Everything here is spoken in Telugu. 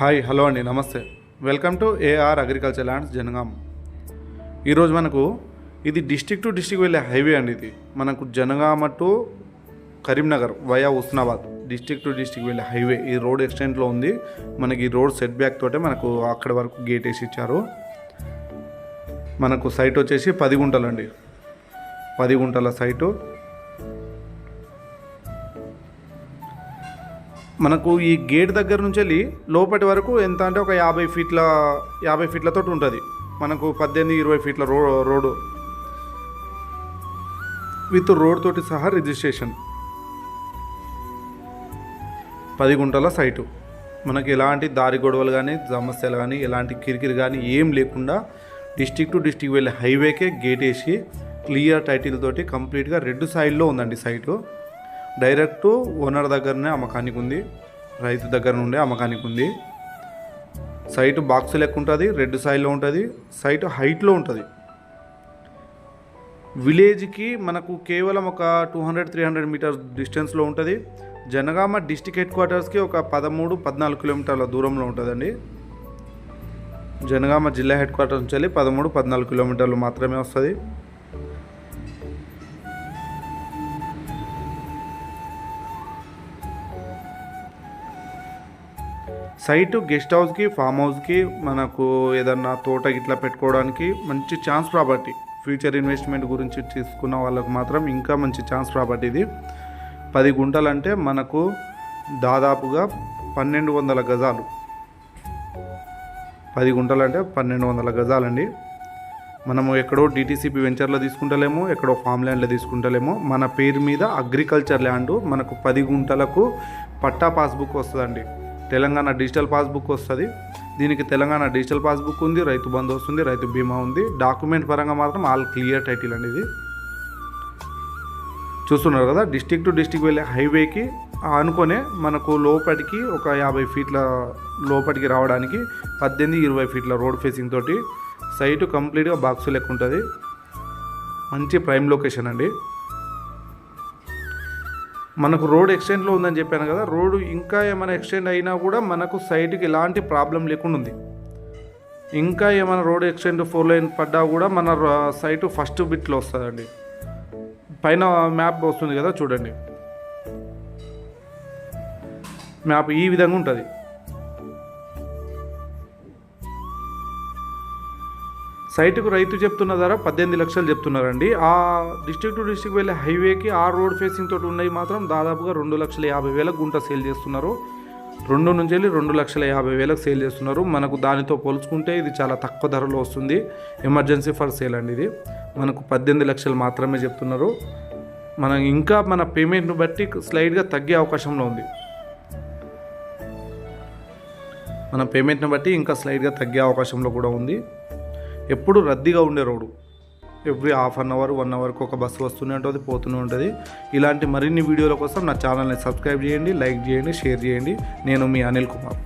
హాయ్ హలో అండి నమస్తే. Welcome to AR agriculture lands Jangaon. ఈరోజు మనకు ఇది డిస్టిక్ టు డిస్టిక్ వెళ్ళే హైవే అండి ఇది. మనకు Jangaon to Karimnagar via Husnabad district to district వెళ్ళే హైవే ఈ రోడ్ ఎక్స్టెంట్లో ఉంది. మనకి ఈ రోడ్ సెట్ బ్యాక్ తోటే మనకు అక్కడ వరకు గేట్ వేసి ఇచ్చారు. మనకు సైట్ వచ్చేసి పది గుంటలండి పది గుంటల సైటు మనకు ఈ గేట్ దగ్గర నుంచి వెళ్ళి లోపటి వరకు ఎంత అంటే ఒక యాభై ఫీట్ల యాభై ఫీట్లతో ఉంటుంది. మనకు పద్దెనిమిది ఇరవై ఫీట్ల రో రోడ్డు. విత్ రోడ్ తోటి సహా రిజిస్ట్రేషన్. పది గుంటల సైటు. మనకి ఎలాంటి దారి గొడవలు కానీ సమస్యలు కానీ ఎలాంటి కిరికిరి కానీ ఏం లేకుండా డిస్టిక్ టు డిస్టిక్ వెళ్ళే హైవేకే గేట్ వేసి క్లియర్ టైటిల్ తోటి కంప్లీట్గా రెడ్ సైడ్లో ఉందండి సైటు. డైరెక్ట్ ఓనర్ దగ్గరనే అమ్మకానికి ఉంది రైతు దగ్గర నుండే అమ్మకానికి ఉంది. సైట్ బాక్స్ లెక్క ఉంటుంది రెడ్ సైడ్లో ఉంటుంది సైట్ హైట్లో ఉంటుంది. విలేజ్కి మనకు కేవలం ఒక two hundred three hundred meters డిస్టెన్స్లో ఉంటుంది. జనగామ డిస్టిక్ హెడ్ క్వార్టర్స్కి ఒక పదమూడు పద్నాలుగు కిలోమీటర్ల దూరంలో ఉంటుందండి. జనగామ జిల్లా హెడ్ క్వార్టర్స్ నుంచి వెళ్ళి పదమూడు పద్నాలుగు కిలోమీటర్లు మాత్రమే వస్తుంది. సైట్ గెస్ట్ హౌస్కి ఫామ్ హౌస్కి మనకు ఏదన్నా తోట ఇట్లా పెట్టుకోవడానికి మంచి ఛాన్స్ ప్రాపర్టీ. ఫ్యూచర్ ఇన్వెస్ట్మెంట్ గురించి తీసుకున్న వాళ్ళకు మాత్రం ఇంకా మంచి ఛాన్స్ ప్రాపర్టీ ఇది. పది గుంటలు అంటే మనకు దాదాపుగా పన్నెండు వందల గజాలు. పది గుంటలంటే పన్నెండు వందల గజాలండి. మనము ఎక్కడో డిటీసీపీ వెంచర్లో తీసుకుంటలేమో ఎక్కడో ఫామ్ ల్యాండ్లో తీసుకుంటలేమో. మన పేరు మీద అగ్రికల్చర్ ల్యాండ్ మనకు పది గుంటలకు పట్టా పాస్బుక్ వస్తుందండి. తెలంగాణ డిజిటల్ పాస్బుక్ వస్తుంది. దీనికి తెలంగాణ డిజిటల్ పాస్బుక్ ఉంది రైతు బంధు వస్తుంది రైతు బీమా ఉంది. డాక్యుమెంట్ పరంగా మాత్రం ఆల్ క్లియర్ టైటిల్ అండి ఇది చూస్తున్నారు కదా డిస్టిక్ టు డిస్టిక్ వెళ్ళే హైవేకి అనుకునే మనకు లోపటికి ఒక యాభై ఫీట్ల లోపటికి రావడానికి పద్దెనిమిది ఇరవై ఫీట్ల రోడ్ ఫేసింగ్ తోటి సైటు కంప్లీట్గా బాక్స్ లెక్క ఉంటుంది. మంచి ప్రైమ్ లొకేషన్ అండి. మనకు రోడ్ ఎక్స్టెండ్లో ఉందని చెప్పాను కదా రోడ్డు ఇంకా ఏమైనా ఎక్స్టెండ్ అయినా కూడా మనకు సైట్కి ఎలాంటి ప్రాబ్లం లేకుండా ఉంది. ఇంకా ఏమైనా రోడ్ ఎక్స్టెండ్ ఫోర్ లైన్ పడ్డా కూడా మన సైట్ సైటు ఫస్ట్ బిట్లో వస్తుందండి. పైన మ్యాప్ వస్తుంది కదా చూడండి. మ్యాప్ ఈ విధంగా ఉంటుంది. సైటుకు రైతు చెప్తున్న ధర పద్దెనిమిది లక్షలు చెప్తున్నారండి. ఆ డిస్ట్రిక్ట్ టు డిస్ట్రిక్ట్ వెళ్ళే హైవేకి ఆ రోడ్ ఫేసింగ్ తోటి ఉన్నాయి మాత్రం దాదాపుగా రెండు లక్షల యాభై వేలకు గుంట సేల్ చేస్తున్నారు. రెండు నుంచి వెళ్ళి రెండు లక్షల యాభై వేలకు సేల్ చేస్తున్నారు. మనకు దానితో పోల్చుకుంటే ఇది చాలా తక్కువ ధరలో వస్తుంది. ఎమర్జెన్సీ ఫర్ సేల్ అండి ఇది. మనకు పద్దెనిమిది లక్షలు మాత్రమే చెప్తున్నారు. మనం ఇంకా మన పేమెంట్ను బట్టి స్లైడ్గా తగ్గే అవకాశంలో ఉంది. మన పేమెంట్ని బట్టి ఇంకా స్లైడ్గా తగ్గే అవకాశంలో కూడా ఉంది. ఎప్పుడు రద్దీగా ఉండే road. Every half an hour one అవర్కి ఒక బస్సు వస్తూనే ఉంటుంది పోతూనే ఉంటుంది. ఇలాంటి మరిన్ని వీడియోల కోసం నా ఛానల్ని సబ్స్క్రైబ్ చేయండి లైక్ చేయండి షేర్ చేయండి. నేను మీ అనిల్ కుమార్.